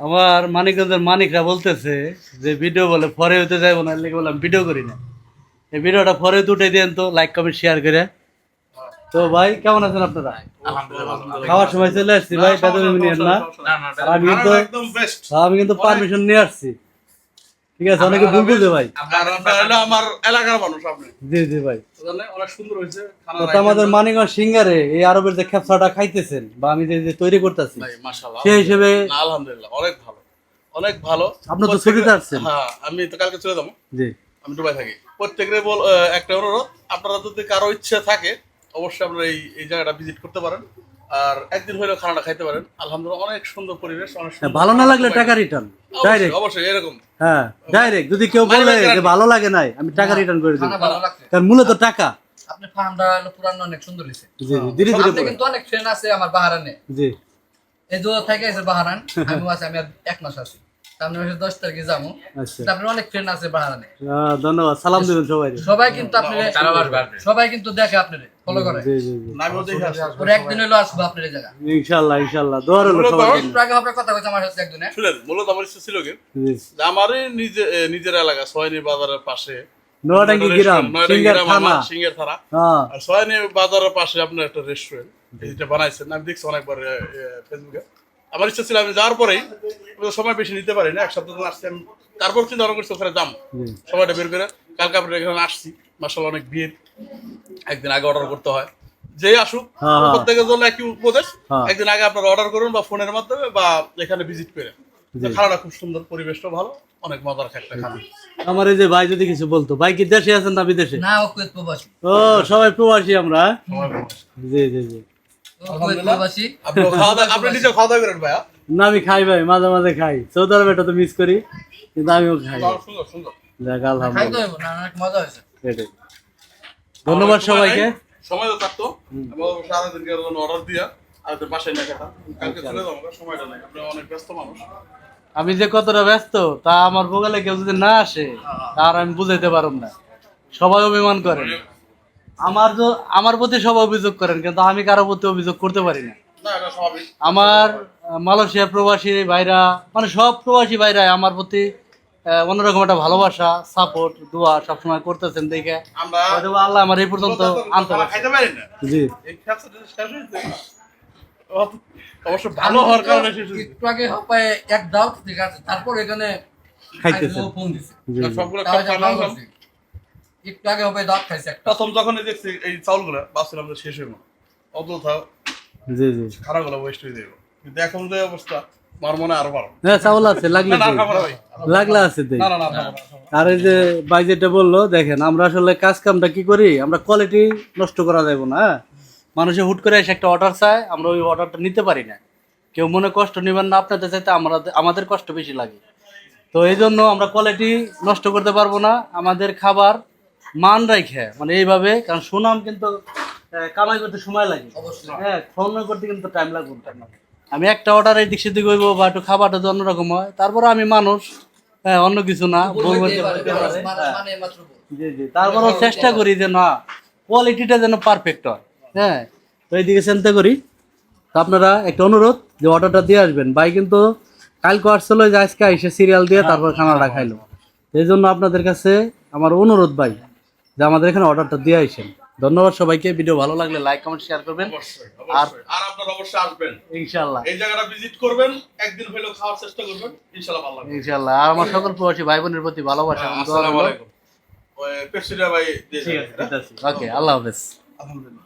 আমার মানিকগঞ্জের মানিকরা বলতেছে যে ভিডিও বলে ফরে হইতে যাইব না লেগে বললাম ভিডিও করি না। এই ভিডিওটা ফরে উঠে দেন তো লাইক কমেন্ট শেয়ার করে। তো ভাই কেমন আছেন আপনারা? খাওয়ার সময় চলে আসছি। ভাই না আমি কিন্তু একদম বেস্ট আমি কিন্তু পারমিশন নিয়ে আসছি। ঠিক আছে অনেকে ভুল বুঝে ভাই। আপনারা আমার এলাকার মানুষ আপনি। জি জি ভাই। অনেক সুন্দর হয়েছে আমাদের মানিকগঞ্জ সিঙ্গারে এই আরবের যে খেপসাটা খাইতেছেন বা আমি যে তৈরি করতেছি ভাই মাশাআল্লাহ সেই হিসেবে আলহামদুলিল্লাহ অনেক ভালো অনেক ভালো। আপনি তো ছুটিতে আসছেন। হ্যাঁ আমি তো কালকে চলে যাব। জি। আমি দুবাই থাকি। প্রত্যেকের বল একটা অনুরোধ আপনারা যদি কারও ইচ্ছা থাকে অবশ্যই আপনারা এই এই জায়গাটা ভিজিট করতে পারেন। আর একদিন হলেও খানাটা খাইতে পারেন। আলহামদুলিল্লাহ অনেক সুন্দর পরিবেশ অনেক হ্যাঁ, ভালো না লাগলে টাকা রিটার্ন ডাইরেক্ট অবশ্যই এরকম। হ্যাঁ ডাইরেক্ট যদি কেউ মানে বলে মানে যে ভালো লাগে নাই আমি টাকা রিটার্ন করে দিই কারণ মূলত টাকা। আপনি ফার্মটা হলো পুরানো অনেক সুন্দর হয়েছে জি জি ধীরে ধীরে আপনি কিন্তু অনেক ফ্রেন্ড আছে আমার বাহারানে। জি। এই দুধ থেকে আছে বাহারান আমি আছে আমি আর এক মাস আছি। সামনে মাসে দশ তারিখে যাব। আচ্ছা। আপনার অনেক ফ্রেন্ড আছে বাহারানে। ধন্যবাদ সালাম দিবেন সবাই সবাই কিন্তু আপনি সবাই কিন্তু দেখে আপনার ফলো করে। ওরা একদিন হলো আসব আপনার জায়গা ইনশাআল্লাহ ইনশাআল্লাহ দোয়ার হলো মূলত সবার জন্য। একটু আগে আপনার কথা বলছে আমার সাথে একজনে। শুনেন মূলত আমার ইচ্ছা ছিল কি? জি যে আমারই নিজে নিজের এলাকা সোয়ানি বাজারের পাশে। নোয়াডাঙ্গি গ্রাম সিঙ্গার থানা আমার থানা। হ্যাঁ। আর সোয়ানি বাজারের পাশে আপনার একটা রেস্টুরেন্ট বানাইছেন। আমি দেখছি অনেকবার ফেসবুকে আমার ইচ্ছা ছিল আমি যাওয়ার পরেই সময় বেশি নিতে পারি না এক সপ্তাহ আসছি আমি। তারপর চিন্তা ভাবনা করছি ওখানে জি। সময়টা বের করে কালকে আপনার এখানে আসছি। মাসাল অনেক ভিড়। একদিন আগে অর্ডার করতে হয়। যেই আসুক হ্যাঁ, হ্যাঁ। প্রত্যেকের জন্য একই উপদেশ। হ্যাঁ। একদিন আগে আপনারা অর্ডার করুন বা ফোনের মাধ্যমে বা এখানে ভিজিট করে। খানাটা খুব সুন্দর পরিবেশটা ভালো। অনেক মজার একটা খানা। আমার এই যে ভাই যদি কিছু বলতো ভাই কি দেশে আছেন না বিদেশে? না ও কুয়েত প্রবাসী। ও সবাই প্রবাসী আমরা। জি জি জি। না আমি খাই ভাই মাঝে মাঝে খাই। সৌদি তো মিস করি কিন্তু আমিও খাই। যাক আলহামদুলিল্লাহ। ধন্যবাদ সবাইকে। সময় তো থাকতো। আমি অর্ডার দিয়া আর বাসায় না খেতাম কালকে চলে যাব সময়টা নাই। আপনি অনেক ব্যস্ত মানুষ। আমি যে কতটা ব্যস্ত তা আমার বগলে কেউ যদি না আসে তার আমি বুঝাইতে পারব না। সবাই অভিমান করেন। আমার তো আমার প্রতি সব অভিযোগ করেন কিন্তু আমি কারও প্রতি অভিযোগ করতে পারি না। না এটা স্বাভাবিক। আমার মালয়েশিয়া প্রবাসী ভাইরা মানে সব প্রবাসী ভাইরা আমার প্রতি আহ, অন্যরকম একটা ভালোবাসা সাপোর্ট দোয়া সবসময় করতেছেন দেখে। হয়তো আল্লাহ আমার এই পর্যন্ত আনতে খাবার পারি জি। এই ব্যবসাটা শেষ হয়েছে। অত- অবশ্য ভালো হওয়ার কারণে একটু আগে এক দাও ঠিক আছে? তারপর এখানে। সবগুলো একটু আগে হবে দাঁত খাইছে একটা। প্রথম যখনই দেখছি এই চাউলগুলো ভাবছিলাম যে শেষ হইব অযথা জি জি। ওয়েস্ট হয়ে যাবে কিন্তু এখন যে অবস্থা আমার মনে আরও ভালো হ্যাঁ চাউল আছে লাগলে আছে না না না। আর এই যে ভাই যেটা বলল দেখেন আমরা আসলে কাজ কামটা কি করি? আমরা কোয়ালিটি নষ্ট করা যাবে না হ্যাঁ? মানুষে হুট করে এসে একটা অর্ডার চায় আমরা ওই অর্ডারটা নিতে পারি না। কেউ মনে কষ্ট নেবেন না আপনাদের চাইতে আমরা আমাদের কষ্ট বেশি লাগে। তো এই জন্য আমরা কোয়ালিটি নষ্ট করতে পারব না। আমাদের খাবার মান রাখে মানে এইভাবে কারণ সুনাম কিন্তু কামাই করতে সময় লাগে। হ্যাঁ ফোন করতে কিন্তু টাইম লাগবে আমি একটা অর্ডার এই দিক সেদিক হইবো বা একটু খাবারটা যদি অন্যরকম হয় তারপরে আমি মানুষ হ্যাঁ অন্য কিছু না হ্যাঁ। মানে। জি জি তারপরেও চেষ্টা করি যে না কোয়ালিটিটা যেন পারফেক্ট হয় হ্যাঁ। তো এইদিকে চিন্তা করি। তো আপনারা একটা অনুরোধ যে অর্ডারটা দিয়ে আসবেন। ভাই কিন্তু কালকে আসছিল যে আজকে এসে সিরিয়াল দিয়ে তারপর খানাটা খাইলো। এই জন্য আপনাদের কাছে আমার অনুরোধ ভাই। যে আমাদের এখানে অর্ডারটা দিয়ে আসেন ধন্যবাদ সবাইকে। ভিডিও ভালো লাগলে লাইক কমেন্ট শেয়ার করবেন। অবশ্যই আর আপনারা অবশ্যই আসবেন। ইনশাআল্লাহ। এই জায়গাটা ভিজিট করবেন একদিন হলেও খাওয়ার চেষ্টা করবেন ইনশাআল্লাহ ভালো লাগবে। ইনশাআল্লাহ। আর আমার সকল প্রবাসী ভাই বোনের প্রতি ভালোবাসা আসসালামু আলাইকুম। পেশিরা ভাই ঠিক আছে ওকে আল্লাহ হাফেজ। হ্যাঁ? আলহামদুলিল্লাহ।